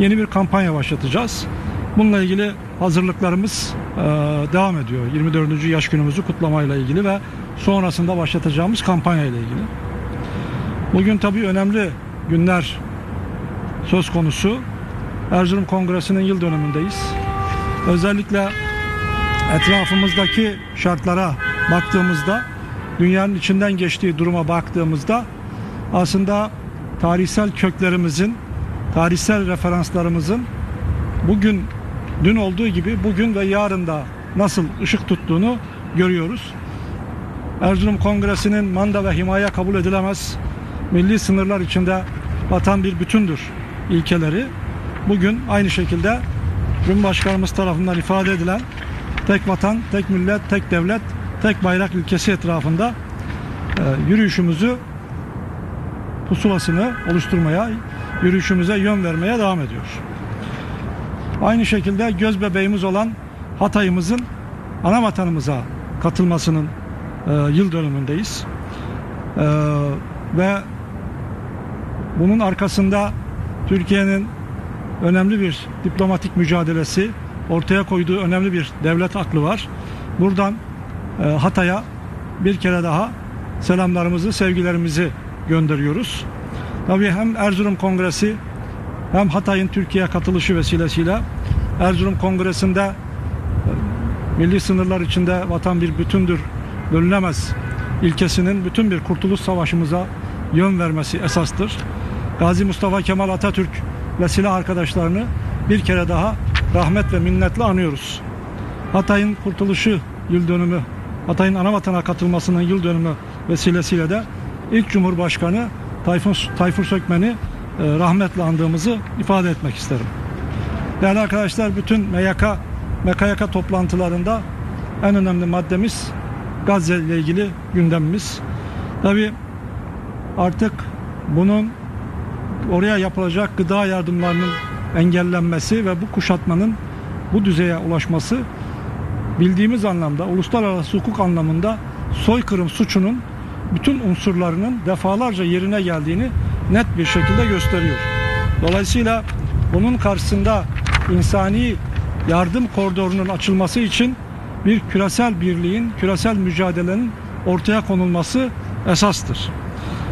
yeni bir kampanya başlatacağız. Bununla ilgili hazırlıklarımız e, devam ediyor. 24. yaş günümüzü kutlamayla ilgili ve sonrasında başlatacağımız kampanya ile ilgili. Bugün tabii önemli günler söz konusu. Erzurum Kongresi'nin yıl dönümündeyiz. Özellikle etrafımızdaki şartlara baktığımızda, dünyanın içinden geçtiği duruma baktığımızda aslında tarihsel köklerimizin, tarihsel referanslarımızın bugün dün olduğu gibi bugün ve yarın da nasıl ışık tuttuğunu görüyoruz. Erzurum Kongresi'nin manda ve himaye kabul edilemez milli sınırlar içinde vatan bir bütündür ilkeleri bugün aynı şekilde Cumhurbaşkanımız tarafından ifade edilen tek vatan, tek millet, tek devlet, tek bayrak ilkesi etrafında e, yürüyüşümüzü pusulasını oluşturmaya, yürüyüşümüze yön vermeye devam ediyor. Aynı şekilde göz bebeğimiz olan Hatay'ımızın ana vatanımıza katılmasının e, yıl dönümündeyiz. E, ve bunun arkasında Türkiye'nin önemli bir diplomatik mücadelesi, ortaya koyduğu önemli bir devlet aklı var. Buradan e, Hatay'a bir kere daha selamlarımızı, sevgilerimizi gönderiyoruz. Tabii hem Erzurum Kongresi hem Hatay'ın Türkiye'ye katılışı vesilesiyle Erzurum Kongresi'nde e, milli sınırlar içinde vatan bir bütündür, bölünemez ilkesinin bütün bir kurtuluş savaşımıza yön vermesi esastır. Gazi Mustafa Kemal Atatürk ve silah arkadaşlarını bir kere daha rahmet ve minnetle anıyoruz. Hatay'ın kurtuluşu yıl dönümü, Hatay'ın ana vatana katılmasının yıl dönümü vesilesiyle de ilk Cumhurbaşkanı Tayfur, Tayfur Sökmen'i e, rahmetle andığımızı ifade etmek isterim. Değerli arkadaşlar bütün MYK, MKYK toplantılarında en önemli maddemiz Gazze ile ilgili gündemimiz. Tabi artık bunun oraya yapılacak gıda yardımlarının engellenmesi ve bu kuşatmanın bu düzeye ulaşması bildiğimiz anlamda uluslararası hukuk anlamında soykırım suçunun bütün unsurlarının defalarca yerine geldiğini net bir şekilde gösteriyor. Dolayısıyla bunun karşısında insani yardım koridorunun açılması için bir küresel birliğin, küresel mücadelenin ortaya konulması esastır.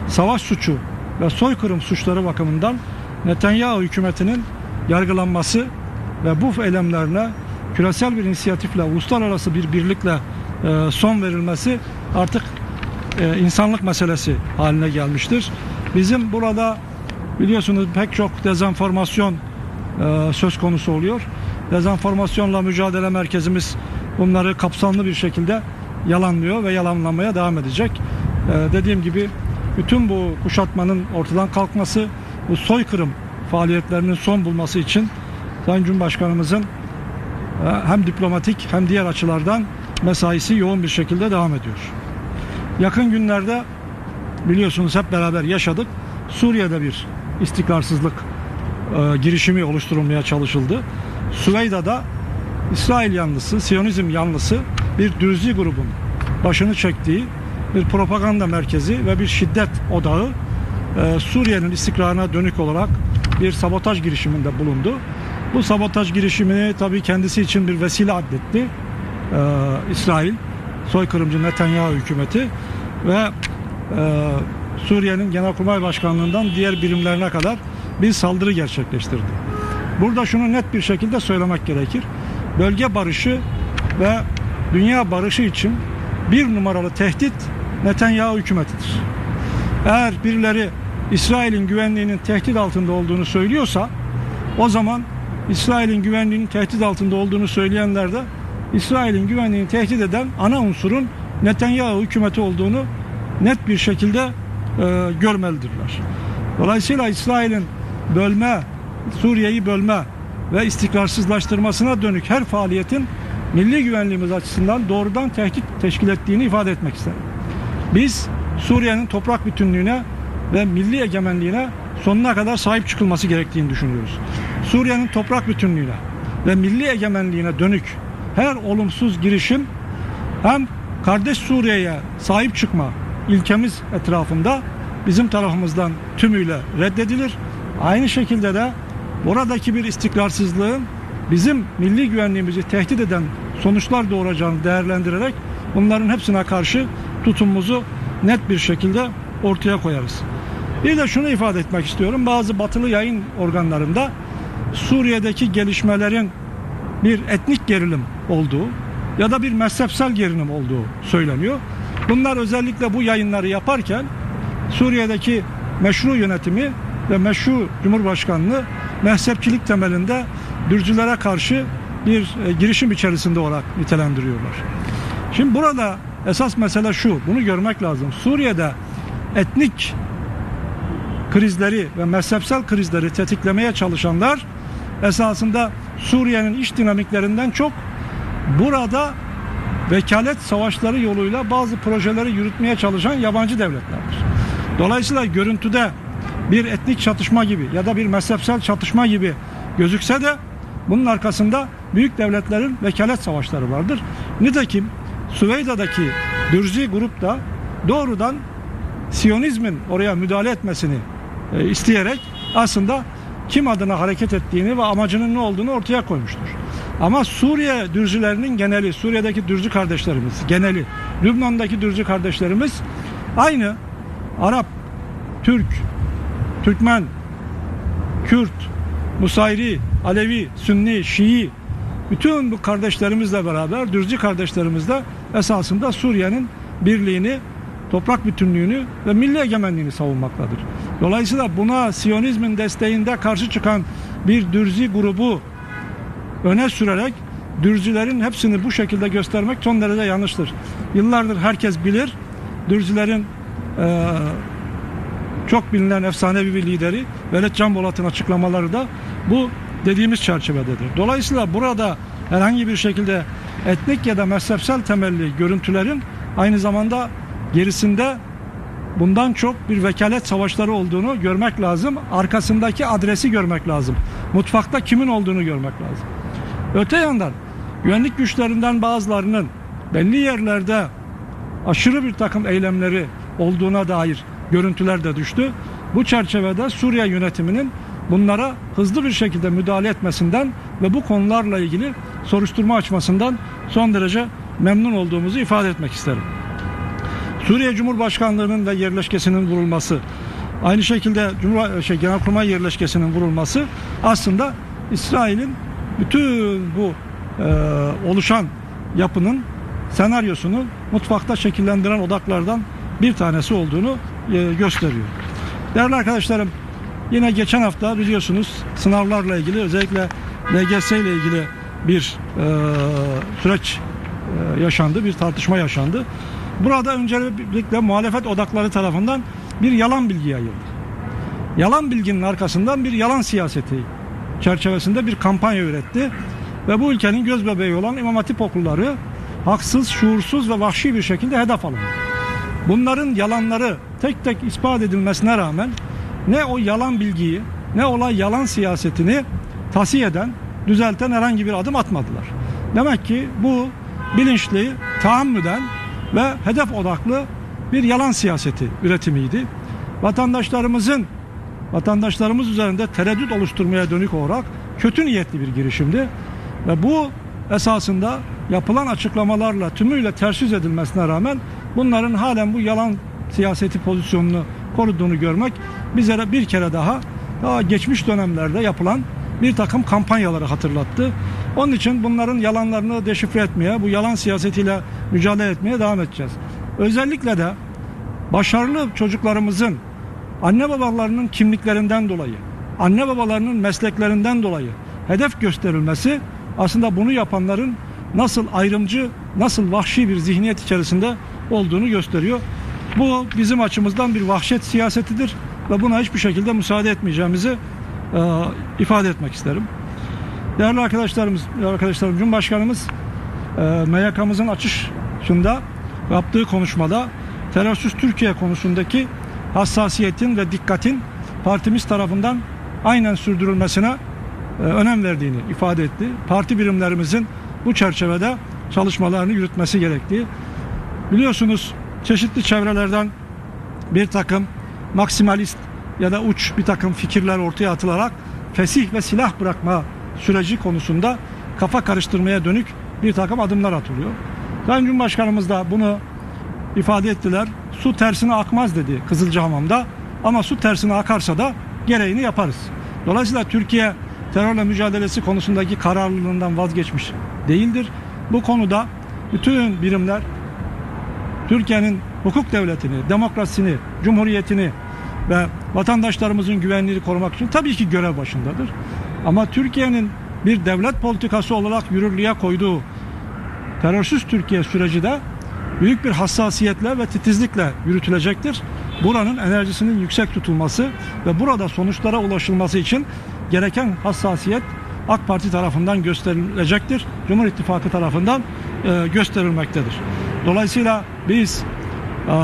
Savaş suçu ve soykırım suçları bakımından Netanyahu hükümetinin yargılanması ve bu eylemlerine küresel bir inisiyatifle, uluslararası bir birlikle e, son verilmesi artık e, insanlık meselesi haline gelmiştir. Bizim burada biliyorsunuz pek çok dezenformasyon e, söz konusu oluyor. Dezenformasyonla mücadele merkezimiz bunları kapsamlı bir şekilde yalanlıyor ve yalanlamaya devam edecek. E, dediğim gibi bütün bu kuşatmanın ortadan kalkması, bu soykırım faaliyetlerinin son bulması için Sayın Cumhurbaşkanımızın e, hem diplomatik hem diğer açılardan mesaisi yoğun bir şekilde devam ediyor. Yakın günlerde biliyorsunuz hep beraber yaşadık. Suriye'de bir istikrarsızlık e, girişimi oluşturulmaya çalışıldı. Süveyda'da İsrail yanlısı, Siyonizm yanlısı bir dürzi grubun başını çektiği bir propaganda merkezi ve bir şiddet odağı e, Suriye'nin istikrarına dönük olarak bir sabotaj girişiminde bulundu. Bu sabotaj girişimini tabii kendisi için bir vesile addetti. E, İsrail, soykırımcı Netanyahu hükümeti ve e, Suriye'nin Genelkurmay Başkanlığından diğer birimlerine kadar bir saldırı gerçekleştirdi. Burada şunu net bir şekilde söylemek gerekir. Bölge barışı ve dünya barışı için bir numaralı tehdit Netanyahu hükümetidir. Eğer birileri İsrail'in güvenliğinin tehdit altında olduğunu söylüyorsa o zaman İsrail'in güvenliğinin tehdit altında olduğunu söyleyenler de İsrail'in güvenliğini tehdit eden ana unsurun Netanyahu hükümeti olduğunu net bir şekilde e, görmelidirler. Dolayısıyla İsrail'in bölme, Suriye'yi bölme ve istikrarsızlaştırmasına dönük her faaliyetin milli güvenliğimiz açısından doğrudan tehdit teşkil ettiğini ifade etmek isterim. Biz Suriye'nin toprak bütünlüğüne ve milli egemenliğine sonuna kadar sahip çıkılması gerektiğini düşünüyoruz. Suriye'nin toprak bütünlüğüne ve milli egemenliğine dönük her olumsuz girişim hem kardeş Suriye'ye sahip çıkma ilkemiz etrafında bizim tarafımızdan tümüyle reddedilir. Aynı şekilde de oradaki bir istikrarsızlığın bizim milli güvenliğimizi tehdit eden sonuçlar doğuracağını değerlendirerek bunların hepsine karşı tutumumuzu net bir şekilde ortaya koyarız. Bir de şunu ifade etmek istiyorum. Bazı batılı yayın organlarında Suriye'deki gelişmelerin bir etnik gerilim olduğu ya da bir mezhepsel gerilim olduğu söyleniyor. Bunlar özellikle bu yayınları yaparken Suriye'deki meşru yönetimi ve meşru cumhurbaşkanlığı mezhepçilik temelinde Dürcülere karşı bir e, girişim içerisinde olarak nitelendiriyorlar. Şimdi burada esas mesele şu, bunu görmek lazım. Suriye'de etnik krizleri ve mezhepsel krizleri tetiklemeye çalışanlar esasında Suriye'nin iç dinamiklerinden çok burada vekalet savaşları yoluyla bazı projeleri yürütmeye çalışan yabancı devletlerdir. Dolayısıyla görüntüde bir etnik çatışma gibi ya da bir mezhepsel çatışma gibi gözükse de bunun arkasında büyük devletlerin vekalet savaşları vardır. Nitekim Süveyda'daki Dürzi grup da doğrudan Siyonizmin oraya müdahale etmesini e, isteyerek aslında kim adına hareket ettiğini ve amacının ne olduğunu ortaya koymuştur. Ama Suriye Dürcülerinin geneli, Suriye'deki Dürcü kardeşlerimiz geneli, Lübnan'daki Dürcü kardeşlerimiz aynı Arap, Türk, Türkmen, Kürt, Musayri, Alevi, Sünni, Şii bütün bu kardeşlerimizle beraber Dürcü kardeşlerimizle esasında Suriye'nin birliğini, toprak bütünlüğünü ve milli egemenliğini savunmaktadır. Dolayısıyla buna Siyonizmin desteğinde karşı çıkan bir Dürzi grubu öne sürerek Dürcülerin hepsini bu şekilde göstermek son derece yanlıştır. Yıllardır herkes bilir Dürcülerin eee çok bilinen efsanevi bir lideri Veled Can Bolat'ın açıklamaları da bu dediğimiz çerçevededir. Dolayısıyla burada herhangi bir şekilde etnik ya da mezhepsel temelli görüntülerin aynı zamanda gerisinde bundan çok bir vekalet savaşları olduğunu görmek lazım. Arkasındaki adresi görmek lazım. Mutfakta kimin olduğunu görmek lazım. Öte yandan güvenlik güçlerinden bazılarının belli yerlerde aşırı bir takım eylemleri olduğuna dair görüntüler de düştü. Bu çerçevede Suriye yönetiminin bunlara hızlı bir şekilde müdahale etmesinden ve bu konularla ilgili soruşturma açmasından son derece memnun olduğumuzu ifade etmek isterim. Suriye Cumhurbaşkanlığının ve yerleşkesinin vurulması, aynı şekilde Cumhur şey, Genelkurmay yerleşkesinin vurulması aslında İsrail'in bütün bu e, oluşan yapının senaryosunu mutfakta şekillendiren odaklardan bir tanesi olduğunu e, gösteriyor. Değerli arkadaşlarım yine geçen hafta biliyorsunuz sınavlarla ilgili özellikle LGS ile ilgili bir e, süreç e, yaşandı, bir tartışma yaşandı. Burada öncelikle muhalefet odakları tarafından bir yalan bilgi yayıldı. Yalan bilginin arkasından bir yalan siyaseti çerçevesinde bir kampanya üretti ve bu ülkenin göz bebeği olan İmam Hatip okulları haksız, şuursuz ve vahşi bir şekilde hedef alındı. Bunların yalanları tek tek ispat edilmesine rağmen ne o yalan bilgiyi ne olay yalan siyasetini tasih eden, düzelten herhangi bir adım atmadılar. Demek ki bu bilinçli, tahammüden ve hedef odaklı bir yalan siyaseti üretimiydi. Vatandaşlarımızın vatandaşlarımız üzerinde tereddüt oluşturmaya dönük olarak kötü niyetli bir girişimdi. Ve bu esasında yapılan açıklamalarla tümüyle ters yüz edilmesine rağmen bunların halen bu yalan siyaseti pozisyonunu koruduğunu görmek bizlere bir kere daha daha geçmiş dönemlerde yapılan bir takım kampanyaları hatırlattı. Onun için bunların yalanlarını deşifre etmeye, bu yalan siyasetiyle mücadele etmeye devam edeceğiz. Özellikle de başarılı çocuklarımızın anne babalarının kimliklerinden dolayı, anne babalarının mesleklerinden dolayı hedef gösterilmesi aslında bunu yapanların nasıl ayrımcı, nasıl vahşi bir zihniyet içerisinde olduğunu gösteriyor. Bu bizim açımızdan bir vahşet siyasetidir ve buna hiçbir şekilde müsaade etmeyeceğimizi ifade etmek isterim. Değerli arkadaşlarımız, arkadaşlarım Cumhurbaşkanımız e, MYK'mızın açışında yaptığı konuşmada terörsüz Türkiye konusundaki hassasiyetin ve dikkatin partimiz tarafından aynen sürdürülmesine e, önem verdiğini ifade etti. Parti birimlerimizin bu çerçevede çalışmalarını yürütmesi gerektiği. Biliyorsunuz çeşitli çevrelerden bir takım maksimalist ya da uç bir takım fikirler ortaya atılarak fesih ve silah bırakma süreci konusunda kafa karıştırmaya dönük bir takım adımlar atılıyor. Sayın Cumhurbaşkanımız da bunu ifade ettiler. Su tersine akmaz dedi Kızılcahamam'da ama su tersine akarsa da gereğini yaparız. Dolayısıyla Türkiye terörle mücadelesi konusundaki kararlılığından vazgeçmiş değildir. Bu konuda bütün birimler Türkiye'nin hukuk devletini, demokrasisini, cumhuriyetini ve vatandaşlarımızın güvenliğini korumak için tabii ki görev başındadır. Ama Türkiye'nin bir devlet politikası olarak yürürlüğe koyduğu terörsüz Türkiye süreci de büyük bir hassasiyetle ve titizlikle yürütülecektir. Buranın enerjisinin yüksek tutulması ve burada sonuçlara ulaşılması için gereken hassasiyet AK Parti tarafından gösterilecektir. Cumhur İttifakı tarafından e, gösterilmektedir. Dolayısıyla biz e,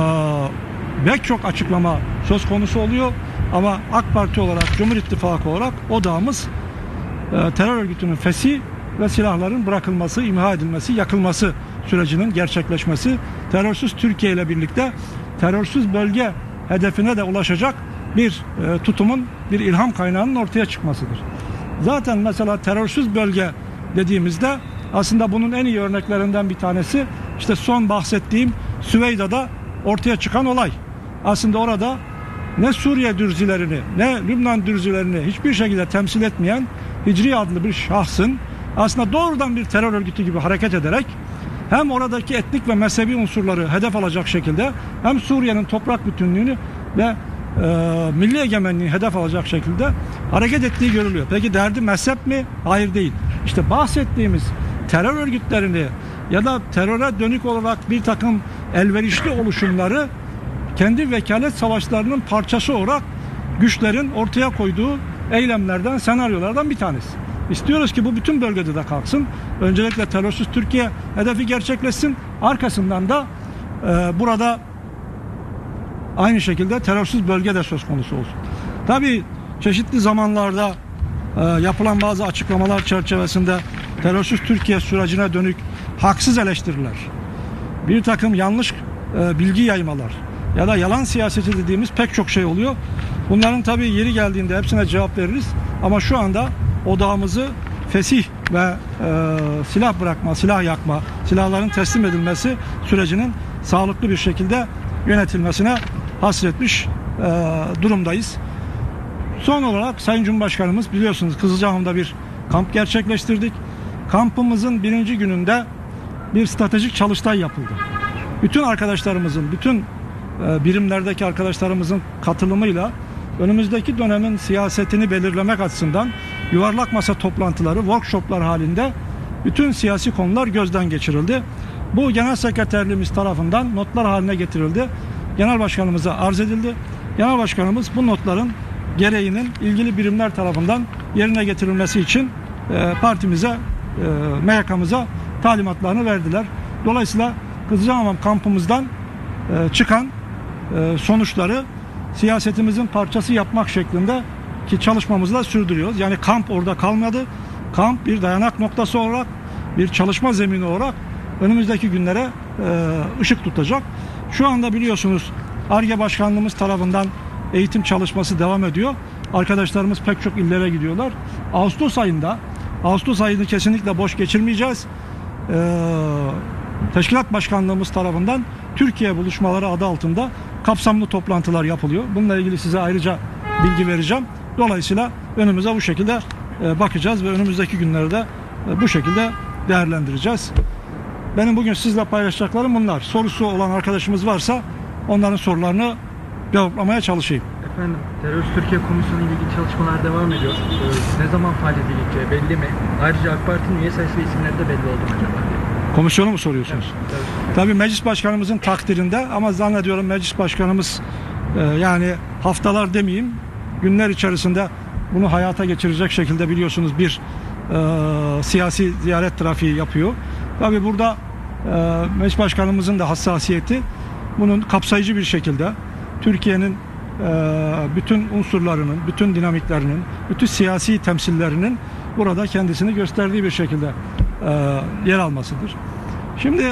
pek çok açıklama söz konusu oluyor ama AK Parti olarak, Cumhur İttifakı olarak odağımız e, terör örgütünün fesi ve silahların bırakılması, imha edilmesi, yakılması sürecinin gerçekleşmesi, terörsüz Türkiye ile birlikte terörsüz bölge hedefine de ulaşacak bir e, tutumun, bir ilham kaynağının ortaya çıkmasıdır. Zaten mesela terörsüz bölge dediğimizde aslında bunun en iyi örneklerinden bir tanesi işte son bahsettiğim Süveyda'da ortaya çıkan olay. Aslında orada ne Suriye dürzilerini ne Lübnan dürzilerini hiçbir şekilde temsil etmeyen Hicri adlı bir şahsın aslında doğrudan bir terör örgütü gibi hareket ederek hem oradaki etnik ve mezhebi unsurları hedef alacak şekilde hem Suriye'nin toprak bütünlüğünü ve e, milli egemenliği hedef alacak şekilde hareket ettiği görülüyor. Peki derdi mezhep mi? Hayır değil. İşte bahsettiğimiz terör örgütlerini ya da teröre dönük olarak bir takım elverişli oluşumları kendi vekalet savaşlarının parçası olarak güçlerin ortaya koyduğu eylemlerden, senaryolardan bir tanesi. İstiyoruz ki bu bütün bölgede de kalksın. Öncelikle terörsüz Türkiye hedefi gerçekleşsin. Arkasından da e, burada aynı şekilde terörsüz bölge de söz konusu olsun. Tabii çeşitli zamanlarda e, yapılan bazı açıklamalar çerçevesinde terörsüz Türkiye sürecine dönük haksız eleştiriler, bir takım yanlış e, bilgi yaymalar ya da yalan siyaseti dediğimiz pek çok şey oluyor. Bunların tabii yeri geldiğinde hepsine cevap veririz. Ama şu anda odağımızı fesih ve e, silah bırakma, silah yakma, silahların teslim edilmesi sürecinin sağlıklı bir şekilde yönetilmesine hasretmiş e, durumdayız. Son olarak Sayın Cumhurbaşkanımız biliyorsunuz Kızılcahamam'da bir kamp gerçekleştirdik. Kampımızın birinci gününde bir stratejik çalıştay yapıldı. Bütün arkadaşlarımızın, bütün birimlerdeki arkadaşlarımızın katılımıyla önümüzdeki dönemin siyasetini belirlemek açısından yuvarlak masa toplantıları, workshoplar halinde bütün siyasi konular gözden geçirildi. Bu genel sekreterliğimiz tarafından notlar haline getirildi. Genel başkanımıza arz edildi. Genel başkanımız bu notların gereğinin ilgili birimler tarafından yerine getirilmesi için e, partimize, e, MYK'mıza talimatlarını verdiler. Dolayısıyla Kızılcahamam kampımızdan e, çıkan sonuçları siyasetimizin parçası yapmak şeklinde ki çalışmamızla sürdürüyoruz. Yani kamp orada kalmadı. Kamp bir dayanak noktası olarak, bir çalışma zemini olarak önümüzdeki günlere e, ışık tutacak. Şu anda biliyorsunuz ARGE Başkanlığımız tarafından eğitim çalışması devam ediyor. Arkadaşlarımız pek çok illere gidiyorlar. Ağustos ayında, Ağustos ayını kesinlikle boş geçirmeyeceğiz. Ee, Teşkilat Başkanlığımız tarafından Türkiye buluşmaları adı altında kapsamlı toplantılar yapılıyor. Bununla ilgili size ayrıca bilgi vereceğim. Dolayısıyla önümüze bu şekilde e, bakacağız ve önümüzdeki günlerde e, bu şekilde değerlendireceğiz. Benim bugün sizle paylaşacaklarım bunlar. Sorusu olan arkadaşımız varsa onların sorularını cevaplamaya çalışayım. Efendim, Terörist Türkiye Komisyonu ile ilgili çalışmalar devam ediyor. Ee, ne zaman faaliyete geçeceği belli mi? Ayrıca AK Parti'nin üye sayısı ve isimleri de belli oldu mu acaba? Komisyonu mu soruyorsunuz? Evet. Tabii meclis başkanımızın takdirinde ama zannediyorum meclis başkanımız e, yani haftalar demeyeyim günler içerisinde bunu hayata geçirecek şekilde biliyorsunuz bir e, siyasi ziyaret trafiği yapıyor. Tabii burada e, meclis başkanımızın da hassasiyeti bunun kapsayıcı bir şekilde Türkiye'nin e, bütün unsurlarının, bütün dinamiklerinin, bütün siyasi temsillerinin burada kendisini gösterdiği bir şekilde e, yer almasıdır. Şimdi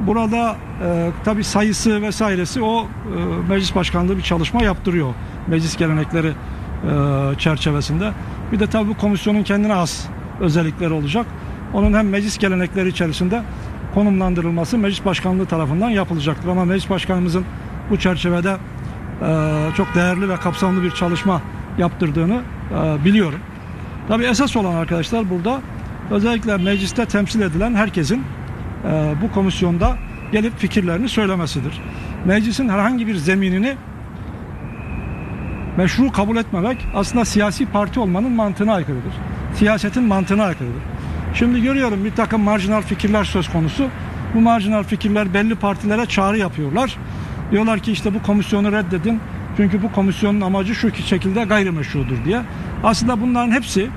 burada e, tabi sayısı vesairesi o e, meclis başkanlığı bir çalışma yaptırıyor meclis gelenekleri e, çerçevesinde. Bir de tabii bu komisyonun kendine has özellikleri olacak. Onun hem meclis gelenekleri içerisinde konumlandırılması meclis başkanlığı tarafından yapılacaktır. Ama meclis başkanımızın bu çerçevede e, çok değerli ve kapsamlı bir çalışma yaptırdığını e, biliyorum. Tabii esas olan arkadaşlar burada özellikle mecliste temsil edilen herkesin bu komisyonda gelip fikirlerini söylemesidir. Meclisin herhangi bir zeminini meşru kabul etmemek aslında siyasi parti olmanın mantığına aykırıdır. Siyasetin mantığına aykırıdır. Şimdi görüyorum bir takım marjinal fikirler söz konusu. Bu marjinal fikirler belli partilere çağrı yapıyorlar. Diyorlar ki işte bu komisyonu reddedin. Çünkü bu komisyonun amacı şu ki şekilde gayrimeşrudur diye. Aslında bunların hepsi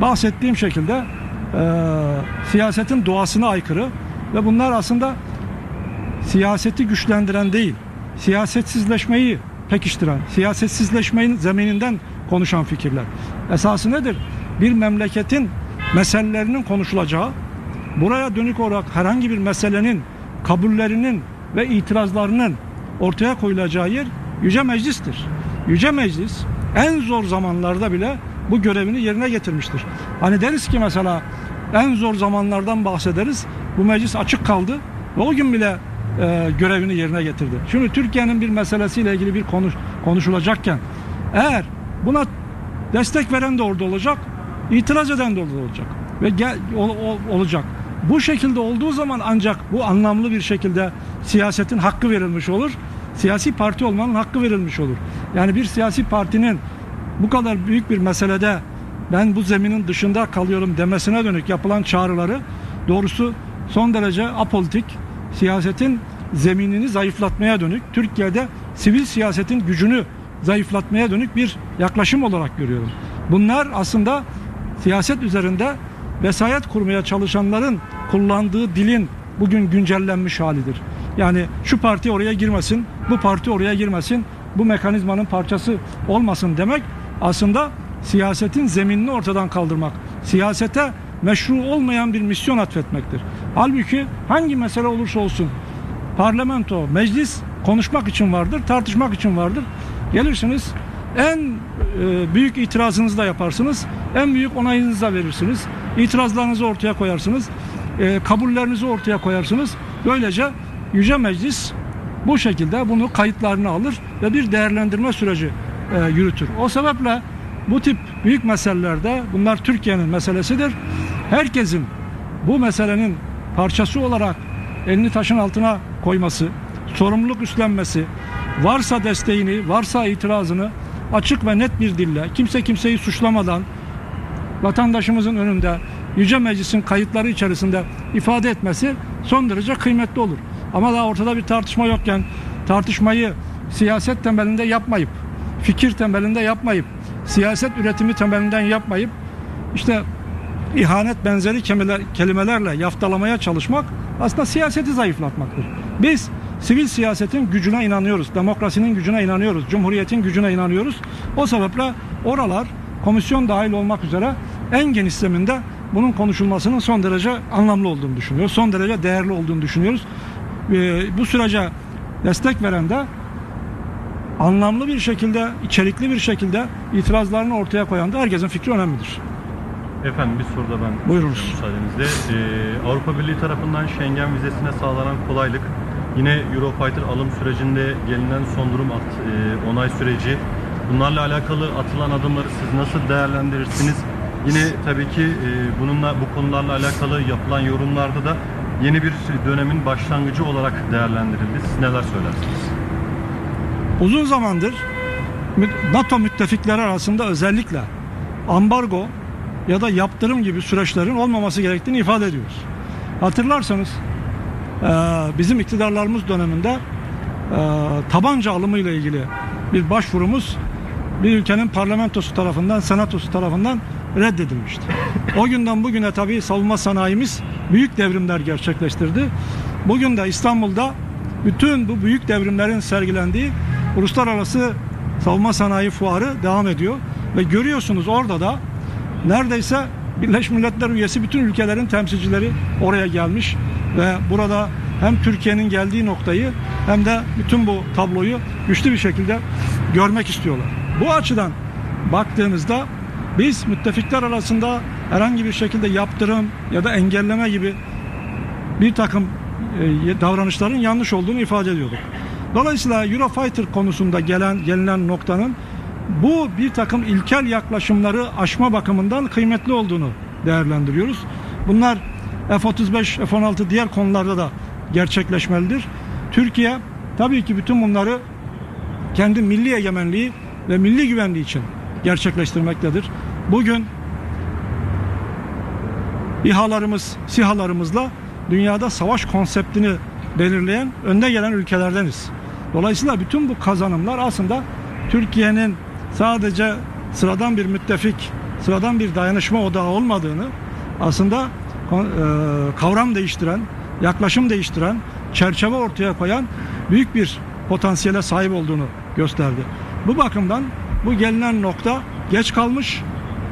bahsettiğim şekilde e, siyasetin doğasına aykırı ve bunlar aslında siyaseti güçlendiren değil, siyasetsizleşmeyi pekiştiren, siyasetsizleşmenin zemininden konuşan fikirler. Esası nedir? Bir memleketin meselelerinin konuşulacağı, buraya dönük olarak herhangi bir meselenin kabullerinin ve itirazlarının ortaya koyulacağı yer Yüce Meclis'tir. Yüce Meclis en zor zamanlarda bile bu görevini yerine getirmiştir. Hani deriz ki mesela en zor zamanlardan bahsederiz. Bu meclis açık kaldı ve o gün bile e, görevini yerine getirdi. Şimdi Türkiye'nin bir meselesiyle ilgili bir konuş, konuşulacakken eğer buna destek veren de orada olacak, itiraz eden de orada olacak ve gel, ol- ol- olacak. Bu şekilde olduğu zaman ancak bu anlamlı bir şekilde siyasetin hakkı verilmiş olur. Siyasi parti olmanın hakkı verilmiş olur. Yani bir siyasi partinin bu kadar büyük bir meselede ben bu zeminin dışında kalıyorum demesine dönük yapılan çağrıları doğrusu son derece apolitik, siyasetin zeminini zayıflatmaya dönük, Türkiye'de sivil siyasetin gücünü zayıflatmaya dönük bir yaklaşım olarak görüyorum. Bunlar aslında siyaset üzerinde vesayet kurmaya çalışanların kullandığı dilin bugün güncellenmiş halidir. Yani şu parti oraya girmesin, bu parti oraya girmesin, bu mekanizmanın parçası olmasın demek aslında siyasetin zeminini ortadan kaldırmak. Siyasete meşru olmayan bir misyon atfetmektir. Halbuki hangi mesele olursa olsun parlamento, meclis konuşmak için vardır, tartışmak için vardır. Gelirsiniz en e, büyük itirazınızı da yaparsınız, en büyük onayınızı da verirsiniz. İtirazlarınızı ortaya koyarsınız, e, kabullerinizi ortaya koyarsınız. Böylece Yüce Meclis bu şekilde bunu kayıtlarını alır ve bir değerlendirme süreci e, yürütür. O sebeple bu tip büyük meselelerde bunlar Türkiye'nin meselesidir. Herkesin bu meselenin parçası olarak elini taşın altına koyması, sorumluluk üstlenmesi, varsa desteğini, varsa itirazını açık ve net bir dille, kimse kimseyi suçlamadan vatandaşımızın önünde Yüce Meclis'in kayıtları içerisinde ifade etmesi son derece kıymetli olur. Ama daha ortada bir tartışma yokken tartışmayı siyaset temelinde yapmayıp, fikir temelinde yapmayıp, siyaset üretimi temelinden yapmayıp işte ihanet benzeri kelimeler, kelimelerle yaftalamaya çalışmak aslında siyaseti zayıflatmaktır. Biz sivil siyasetin gücüne inanıyoruz, demokrasinin gücüne inanıyoruz, cumhuriyetin gücüne inanıyoruz. O sebeple oralar komisyon dahil olmak üzere en geniş zeminde bunun konuşulmasının son derece anlamlı olduğunu düşünüyoruz. Son derece değerli olduğunu düşünüyoruz. Ee, bu sürece destek veren de anlamlı bir şekilde, içerikli bir şekilde itirazlarını ortaya koyan da herkesin fikri önemlidir. Efendim bir soru da ben Buyurunuz. müsaadenizle. Ee, Avrupa Birliği tarafından Schengen vizesine sağlanan kolaylık, yine Eurofighter alım sürecinde gelinen son durum at, e, onay süreci, bunlarla alakalı atılan adımları siz nasıl değerlendirirsiniz? Yine tabii ki e, bununla bu konularla alakalı yapılan yorumlarda da yeni bir dönemin başlangıcı olarak değerlendirildi. Siz neler söylersiniz? Uzun zamandır NATO müttefikleri arasında özellikle ambargo ya da yaptırım gibi süreçlerin olmaması gerektiğini ifade ediyoruz. Hatırlarsanız eee, bizim iktidarlarımız döneminde eee, tabanca alımı ile ilgili bir başvurumuz bir ülkenin parlamentosu tarafından, senatosu tarafından reddedilmişti. O günden bugüne tabii savunma sanayimiz büyük devrimler gerçekleştirdi. Bugün de İstanbul'da bütün bu büyük devrimlerin sergilendiği uluslararası savunma sanayi fuarı devam ediyor ve görüyorsunuz orada da neredeyse Birleşmiş Milletler üyesi bütün ülkelerin temsilcileri oraya gelmiş ve burada hem Türkiye'nin geldiği noktayı hem de bütün bu tabloyu güçlü bir şekilde görmek istiyorlar. Bu açıdan baktığınızda Biz müttefikler arasında herhangi bir şekilde yaptırım ya da engelleme gibi bir takım e, davranışların yanlış olduğunu ifade ediyorduk. Dolayısıyla Eurofighter konusunda gelen gelinen noktanın bu bir takım ilkel yaklaşımları aşma bakımından kıymetli olduğunu değerlendiriyoruz. Bunlar F-35, F-16 diğer konularda da gerçekleşmelidir. Türkiye tabii ki bütün bunları kendi milli egemenliği ve milli güvenliği için gerçekleştirmektedir. Bugün İHA'larımız, SİHA'larımızla dünyada savaş konseptini belirleyen önde gelen ülkelerdeniz. Dolayısıyla bütün bu kazanımlar aslında Türkiye'nin sadece sıradan bir müttefik, sıradan bir dayanışma odağı olmadığını aslında e, kavram değiştiren, yaklaşım değiştiren, çerçeve ortaya koyan büyük bir potansiyele sahip olduğunu gösterdi. Bu bakımdan bu gelinen nokta geç kalmış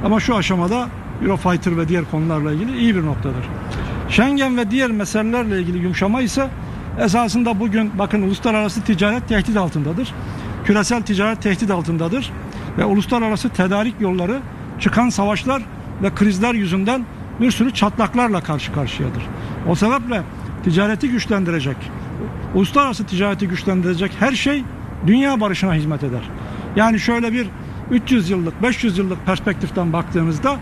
ama şu aşamada Eurofighter ve diğer konularla ilgili iyi bir noktadır. Schengen ve diğer meselelerle ilgili yumuşama ise esasında bugün bakın uluslararası ticaret tehdit altındadır. Küresel ticaret tehdit altındadır ve uluslararası tedarik yolları çıkan savaşlar ve krizler yüzünden bir sürü çatlaklarla karşı karşıyadır. O sebeple ticareti güçlendirecek, uluslararası ticareti güçlendirecek her şey dünya barışına hizmet eder. Yani şöyle bir 300 yıllık, 500 yıllık perspektiften baktığımızda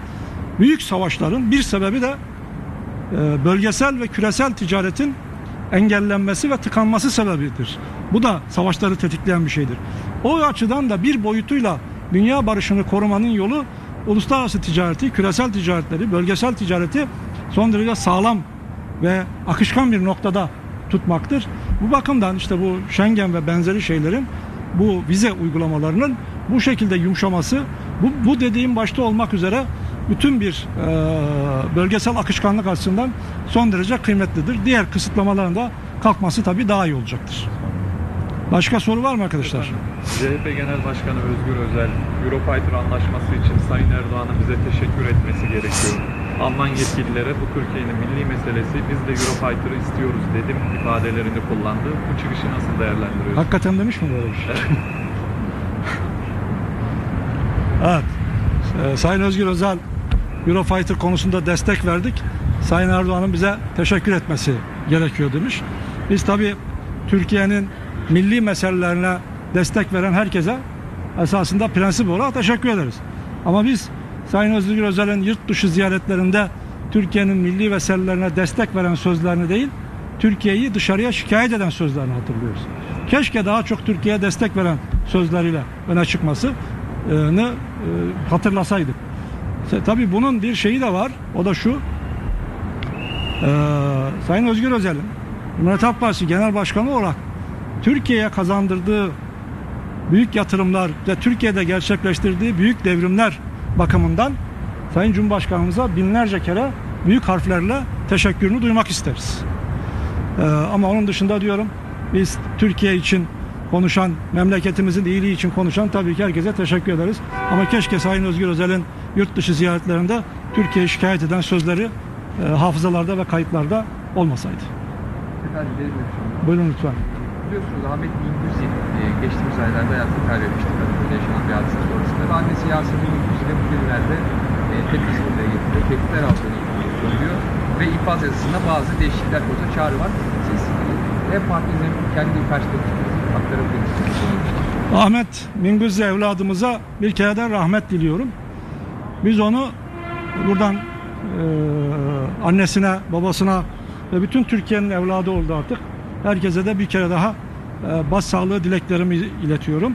büyük savaşların bir sebebi de e, bölgesel ve küresel ticaretin engellenmesi ve tıkanması sebebidir. Bu da savaşları tetikleyen bir şeydir. O açıdan da bir boyutuyla dünya barışını korumanın yolu uluslararası ticareti, küresel ticaretleri, bölgesel ticareti son derece sağlam ve akışkan bir noktada tutmaktır. Bu bakımdan işte bu Schengen ve benzeri şeylerin bu vize uygulamalarının bu şekilde yumuşaması bu, bu dediğim başta olmak üzere bütün bir e, bölgesel akışkanlık açısından son derece kıymetlidir. Diğer kısıtlamaların da kalkması tabii daha iyi olacaktır. Başka soru var mı arkadaşlar? CHP Genel Başkanı Özgür Özel, Eurofighter anlaşması için Sayın Erdoğan'ın bize teşekkür etmesi gerekiyor. Alman yetkililere bu Türkiye'nin milli meselesi, biz de Eurofighter'ı istiyoruz dedim ifadelerini kullandı. Bu çıkışı nasıl değerlendiriyorsunuz? Hakikaten demiş mi böyle bir şey? evet. Ee, Sayın Özgür Özel Eurofighter konusunda destek verdik. Sayın Erdoğan'ın bize teşekkür etmesi gerekiyor demiş. Biz tabii Türkiye'nin milli meselelerine destek veren herkese esasında prensip olarak teşekkür ederiz. Ama biz Sayın Özgür Özel'in yurt dışı ziyaretlerinde Türkiye'nin milli meselelerine destek veren sözlerini değil, Türkiye'yi dışarıya şikayet eden sözlerini hatırlıyoruz. Keşke daha çok Türkiye'ye destek veren sözleriyle öne çıkmasını e, hatırlasaydık. Tabii bunun bir şeyi de var. O da şu. Ee, Sayın Özgür Özel'in Cumhuriyet Halk Partisi Genel Başkanı olarak Türkiye'ye kazandırdığı büyük yatırımlar ve Türkiye'de gerçekleştirdiği büyük devrimler bakımından Sayın Cumhurbaşkanımıza binlerce kere büyük harflerle teşekkürünü duymak isteriz. Ee, ama onun dışında diyorum biz Türkiye için konuşan, memleketimizin iyiliği için konuşan tabii ki herkese teşekkür ederiz. Ama keşke Sayın Özgür Özel'in yurt dışı ziyaretlerinde Türkiye'yi şikayet eden sözleri e, hafızalarda ve kayıtlarda olmasaydı. Efendim. Buyurun lütfen. Biliyorsunuz Ahmet Minguzzi e, geçtiğimiz aylarda hayatını kaybetmişti. Kadıköy'de yaşanan bir hadise sonrasında. Ve annesi Yasemin Minguzzi de bugünlerde e, tepkisinde getiriyor. Tehditler altına söylüyor. Ve ifaz yazısında bazı değişiklikler konusunda çağrı var. Siz e, hem partinizin kendi perspektifinizi aktarabilir misiniz? Ahmet Minguzzi evladımıza bir kereden rahmet diliyorum. Biz onu buradan e, annesine, babasına ve bütün Türkiye'nin evladı oldu artık. Herkese de bir kere daha e, başsağlığı dileklerimi iletiyorum.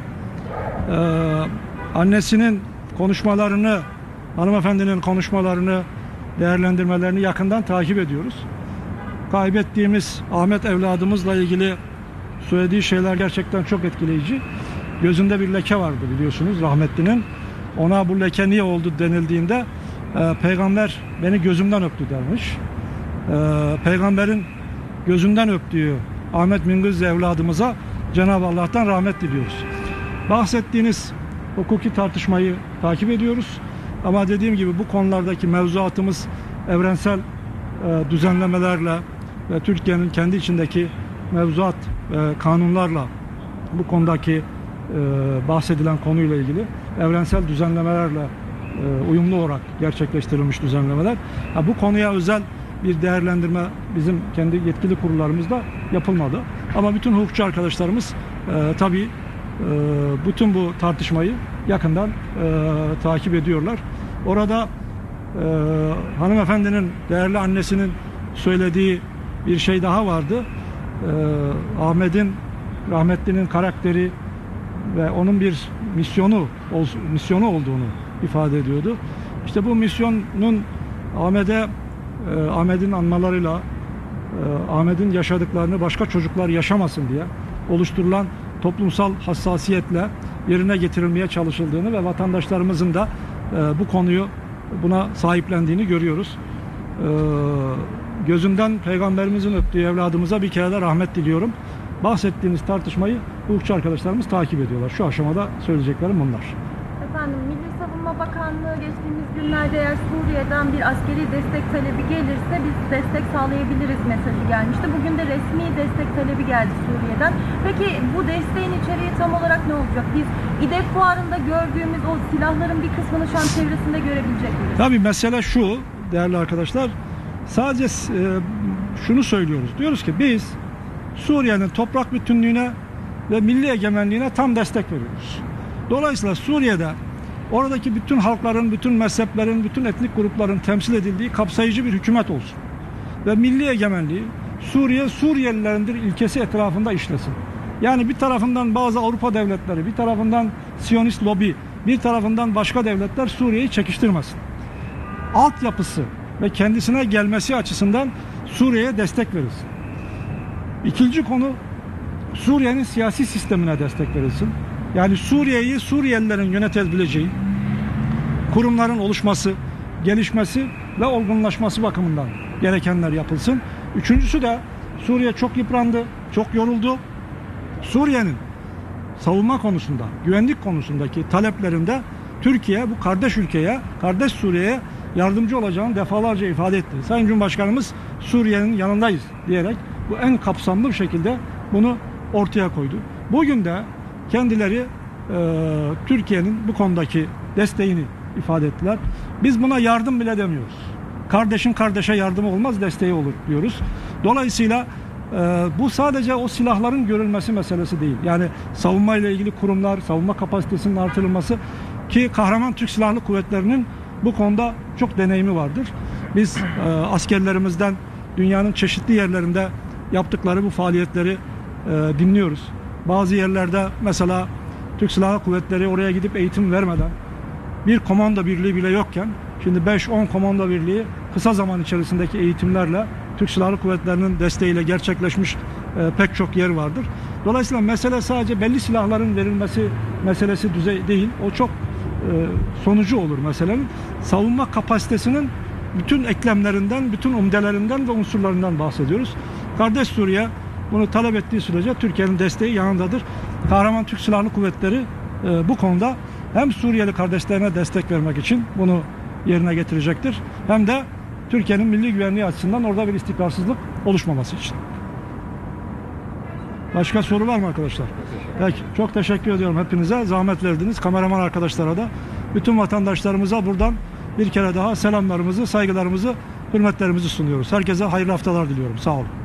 E, annesinin konuşmalarını, hanımefendinin konuşmalarını, değerlendirmelerini yakından takip ediyoruz. Kaybettiğimiz Ahmet evladımızla ilgili söylediği şeyler gerçekten çok etkileyici. Gözünde bir leke vardı biliyorsunuz rahmetlinin. Ona bu leke niye oldu denildiğinde e, peygamber beni gözümden öptü dermiş. E, peygamberin gözünden öptüğü Ahmet Minguzzi evladımıza Cenab-ı Allah'tan rahmet diliyoruz. Bahsettiğiniz hukuki tartışmayı takip ediyoruz. Ama dediğim gibi bu konulardaki mevzuatımız evrensel e, düzenlemelerle ve Türkiye'nin kendi içindeki mevzuat ve kanunlarla bu konudaki e, bahsedilen konuyla ilgili evrensel düzenlemelerle e, uyumlu olarak gerçekleştirilmiş düzenlemeler. Ha, bu konuya özel bir değerlendirme bizim kendi yetkili kurullarımızda yapılmadı. Ama bütün hukukçu arkadaşlarımız e, tabii e, bütün bu tartışmayı yakından e, takip ediyorlar. Orada e, hanımefendinin değerli annesinin söylediği bir şey daha vardı. E, Ahmet'in rahmetlinin karakteri ve onun bir misyonu misyonu olduğunu ifade ediyordu. İşte bu misyonun Ahmet'e e, Ahmet'in anmalarıyla e, Ahmet'in yaşadıklarını başka çocuklar yaşamasın diye oluşturulan toplumsal hassasiyetle yerine getirilmeye çalışıldığını ve vatandaşlarımızın da e, bu konuyu buna sahiplendiğini görüyoruz. E, gözünden peygamberimizin öptüğü evladımıza bir kere de rahmet diliyorum. Bahsettiğiniz tartışmayı hukukçu arkadaşlarımız takip ediyorlar. Şu aşamada söyleyeceklerim bunlar. Efendim Savunma Bakanlığı geçtiğimiz günlerde eğer Suriye'den bir askeri destek talebi gelirse biz destek sağlayabiliriz mesajı gelmişti. Bugün de resmi destek talebi geldi Suriye'den. Peki bu desteğin içeriği tam olarak ne olacak? Biz İDEF fuarında gördüğümüz o silahların bir kısmını şu an çevresinde görebilecek miyiz? Tabii mesele şu değerli arkadaşlar. Sadece e, şunu söylüyoruz. Diyoruz ki biz Suriye'nin toprak bütünlüğüne ve milli egemenliğine tam destek veriyoruz. Dolayısıyla Suriye'de oradaki bütün halkların, bütün mezheplerin, bütün etnik grupların temsil edildiği kapsayıcı bir hükümet olsun. Ve milli egemenliği Suriye Suriyelilerindir ilkesi etrafında işlesin. Yani bir tarafından bazı Avrupa devletleri, bir tarafından Siyonist lobi, bir tarafından başka devletler Suriye'yi çekiştirmesin altyapısı ve kendisine gelmesi açısından Suriye'ye destek verilsin. İkinci konu Suriye'nin siyasi sistemine destek verilsin. Yani Suriye'yi Suriyelilerin yönetebileceği kurumların oluşması, gelişmesi ve olgunlaşması bakımından gerekenler yapılsın. Üçüncüsü de Suriye çok yıprandı, çok yoruldu. Suriye'nin savunma konusunda, güvenlik konusundaki taleplerinde Türkiye bu kardeş ülkeye, kardeş Suriye'ye yardımcı olacağını defalarca ifade etti. Sayın Cumhurbaşkanımız Suriye'nin yanındayız diyerek bu en kapsamlı bir şekilde bunu ortaya koydu. Bugün de kendileri e, Türkiye'nin bu konudaki desteğini ifade ettiler. Biz buna yardım bile demiyoruz. Kardeşin kardeşe yardımı olmaz desteği olur diyoruz. Dolayısıyla ee, bu sadece o silahların görülmesi meselesi değil. Yani savunma ile ilgili kurumlar, savunma kapasitesinin artırılması ki kahraman Türk Silahlı Kuvvetleri'nin bu konuda çok deneyimi vardır. Biz e, askerlerimizden dünyanın çeşitli yerlerinde yaptıkları bu faaliyetleri e, dinliyoruz. Bazı yerlerde mesela Türk Silahlı Kuvvetleri oraya gidip eğitim vermeden bir komando birliği bile yokken şimdi 5-10 komando birliği kısa zaman içerisindeki eğitimlerle Türk Silahlı Kuvvetleri'nin desteğiyle gerçekleşmiş e, pek çok yer vardır. Dolayısıyla mesele sadece belli silahların verilmesi meselesi düzey değil. O çok e, sonucu olur meselenin. Savunma kapasitesinin bütün eklemlerinden, bütün umdelerinden ve unsurlarından bahsediyoruz. Kardeş Suriye bunu talep ettiği sürece Türkiye'nin desteği yanındadır. Kahraman Türk Silahlı Kuvvetleri e, bu konuda hem Suriyeli kardeşlerine destek vermek için bunu yerine getirecektir. Hem de Türkiye'nin milli güvenliği açısından orada bir istikrarsızlık oluşmaması için. Başka soru var mı arkadaşlar? Peki. Çok teşekkür ediyorum hepinize. Zahmet verdiniz. Kameraman arkadaşlara da. Bütün vatandaşlarımıza buradan bir kere daha selamlarımızı, saygılarımızı, hürmetlerimizi sunuyoruz. Herkese hayırlı haftalar diliyorum. Sağ olun.